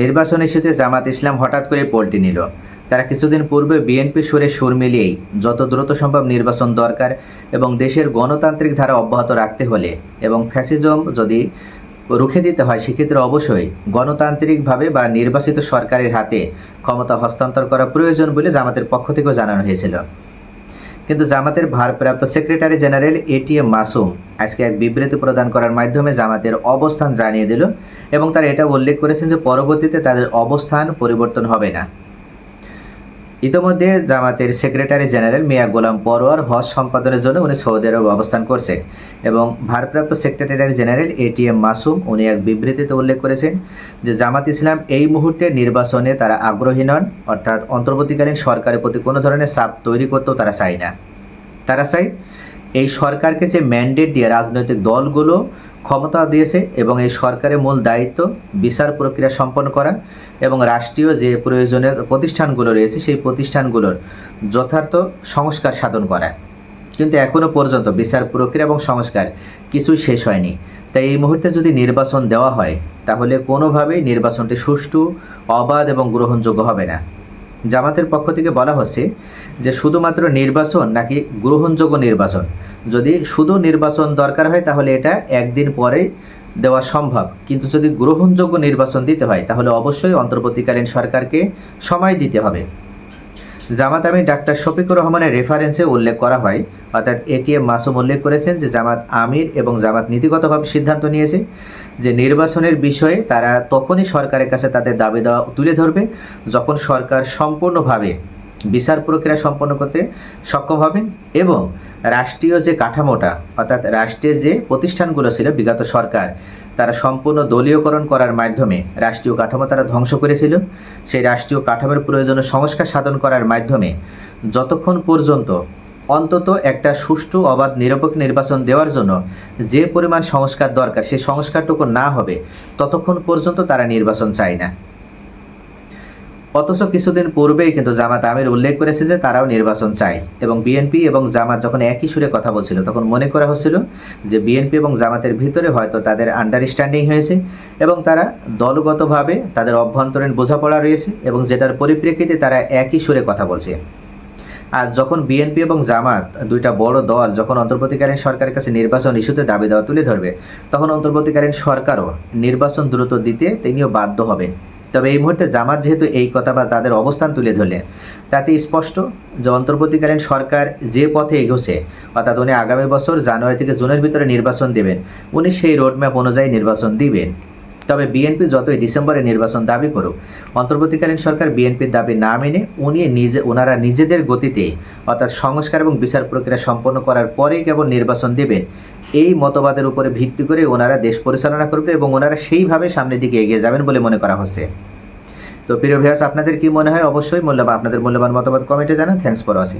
নির্বাচন ইস্যুতে জামাত ইসলাম হঠাৎ করে পল্টি নিল। তারা কিছুদিন পূর্বে বিএনপি সুরে সুর মিলিয়েই যত দ্রুত সম্ভব নির্বাচন দরকার এবং দেশের গণতান্ত্রিক ধারা অব্যাহত রাখতে হলে এবং ফ্যাসিজম যদি রুখে দিতে হয়, সেক্ষেত্রে অবশ্যই গণতান্ত্রিকভাবে বা নির্বাচিত সরকারের হাতে ক্ষমতা হস্তান্তর করা প্রয়োজন বলে জামাতের পক্ষ থেকেও জানানো হয়েছিল। কিন্তু জামাতের ভারপ্রাপ্ত সেক্রেটারি জেনারেল এটিএম মাসুম আজকে এক বিবৃতি প্রদান করার মাধ্যমে জামাতের অবস্থান জানিয়ে দিল এবং তারা এটা উল্লেখ করেছেন যে পরবর্তীতে তাদের অবস্থান পরিবর্তন হবে না। ইতোমধ্যে জামাতের সেক্রেটারি জেনারেল মিয়া গোলাম পরোয়ার হজ সম্পাদনের জন্য উনি সৌদি আরবে অবস্থান করছেন এবং ভারপ্রাপ্ত secretary general A T M Masum উনি এক বিবৃতিতে উল্লেখ করেছেন যে জামাত ইসলাম এই মুহূর্তে নির্বাচনে তারা আগ্রহী নন, অর্থাৎ অন্তর্বর্তীকালীন সরকারের প্রতি কোনো ধরনের চাপ তৈরি করতেও তারা চায় না। তারা চায় এই সরকারকে যে ম্যান্ডেট দিয়ে রাজনৈতিক দলগুলো ক্ষমতা দিয়েছে এবং এই সরকারের মূল দায়িত্ব বিচার প্রক্রিয়া সম্পন্ন করা এবং রাষ্ট্রীয় যে প্রয়োজনীয় প্রতিষ্ঠানগুলো রয়েছে, সেই প্রতিষ্ঠানগুলোর যথার্থ সংস্কার সাধন করা। কিন্তু এখনও পর্যন্ত বিচার প্রক্রিয়া এবং সংস্কার কিছুই শেষ হয়নি। তাই এই মুহূর্তে যদি নির্বাচন দেওয়া হয়, তাহলে কোনোভাবেই নির্বাচনটি সুষ্ঠু, অবাধ এবং গ্রহণযোগ্য হবে না। জামাতের পক্ষ থেকে বলা হচ্ছে যে শুধুমাত্র নির্বাচন নাকি গ্রহণযোগ্য নির্বাচন। যদি শুধু নির্বাচন দরকার হয় তাহলে এটা একদিন পরে দেওয়া সম্ভব। কিন্তু যদি গ্রহণযোগ্য নির্বাচন দিতে হয় তাহলে অবশ্যই অন্তর্বর্তীকালীন সরকারকে সময় দিতে হবে। জামাত আমি ডাক্তার শফিকুর রহমানের রেফারেন্সে উল্লেখ করা হয়। অর্থাৎ এটিএম মাসুম উল্লেখ করেছেন যে জামাত আমির এবং জামাত নীতিগতভাবে সিদ্ধান্ত নিয়েছে যে নির্বাচনের বিষয়ে তারা তখনই সরকারের কাছে তাদের দাবি দেওয়া তুলে ধরবে যখন সরকার সম্পূর্ণভাবে বিচার প্রক্রিয়া সম্পন্ন করতে সক্ষম হবেন এবং রাষ্ট্রীয় যে কাঠামোটা, অর্থাৎ রাষ্ট্রের যে প্রতিষ্ঠানগুলো ছিল, বিগত সরকার তারা সম্পূর্ণ দলীয়করণ করার মাধ্যমে রাষ্ট্রীয় কাঠামো তারা ধ্বংস করেছিল। সেই রাষ্ট্রীয় কাঠামোর প্রয়োজনে সংস্কার সাধন করার মাধ্যমে যতক্ষণ পর্যন্ত অন্তত একটা সুষ্ঠু, অবাধ, নিরপেক্ষ নির্বাচন দেওয়ার জন্য যে পরিমাণ সংস্কার দরকার, সেই সংস্কারটুকু না হবে, ততক্ষণ পর্যন্ত তারা নির্বাচন চায় না। অথচ কিছুদিন পূর্বেই কিন্তু জামাত আমির উল্লেখ করেছে যে তারাও নির্বাচন চায় এবং বিএনপি এবং জামাত যখন একই সুরে কথা বলছিল, তখন মনে করা হচ্ছিল যে বিএনপি এবং জামাতের ভিতরে হয়তো তাদের আন্ডারস্ট্যান্ডিং হয়েছে এবং তারা দলগতভাবে তাদের অভ্যন্তরীণ বোঝাপড়া রয়েছে এবং যেটার পরিপ্রেক্ষিতে তারা একই সুরে কথা বলছে। আর যখন বিএনপি এবং জামাত দুইটা বড় দল যখন অন্তর্বর্তীকালীন সরকারের কাছে নির্বাচন ইস্যুতে দাবি দেওয়া তুলে ধরবে, তখন অন্তর্বর্তীকালীন সরকারও নির্বাচন দ্রুত দিতে তিনিও বাধ্য হবেন। তবে এই মুহূর্তে জামাত যেহেতু এই কথা বা তাদের অবস্থান তুলে ধরলেন তাতে স্পষ্ট যে অন্তর্বর্তীকালীন সরকার যে পথে এগোছে, অর্থাৎ উনি আগামী বছর জানুয়ারি থেকে জুনের ভিতরে নির্বাচন দেবেন, উনি সেই রোডম্যাপ অনুযায়ী নির্বাচন দিবেন। তবে বিএনপি যতই ডিসেম্বরে নির্বাচন দাবি করুক, অন্তর্বর্তীকালীন সরকার বিএনপির দাবি না মেনে উনি নিজে ওনারা নিজেদের গতিতে, অর্থাৎ সংস্কার এবং বিচার প্রক্রিয়া সম্পন্ন করার পরেই কেবল নির্বাচন দেবেন এই মতবাদের উপরে ভিত্তি করে ওনারা দেশ পরিচালনা করবে এবং ওনারা সেইভাবে সামনের দিকে এগিয়ে যাবেন বলে মনে করা হচ্ছে। তো প্রিয় ভিউয়ার্স আপনাদের কি মনে হয়? অবশ্যই মূল্যবান, আপনাদের মূল্যবান মতবাদ কমেন্টে জানান। Thanks for watching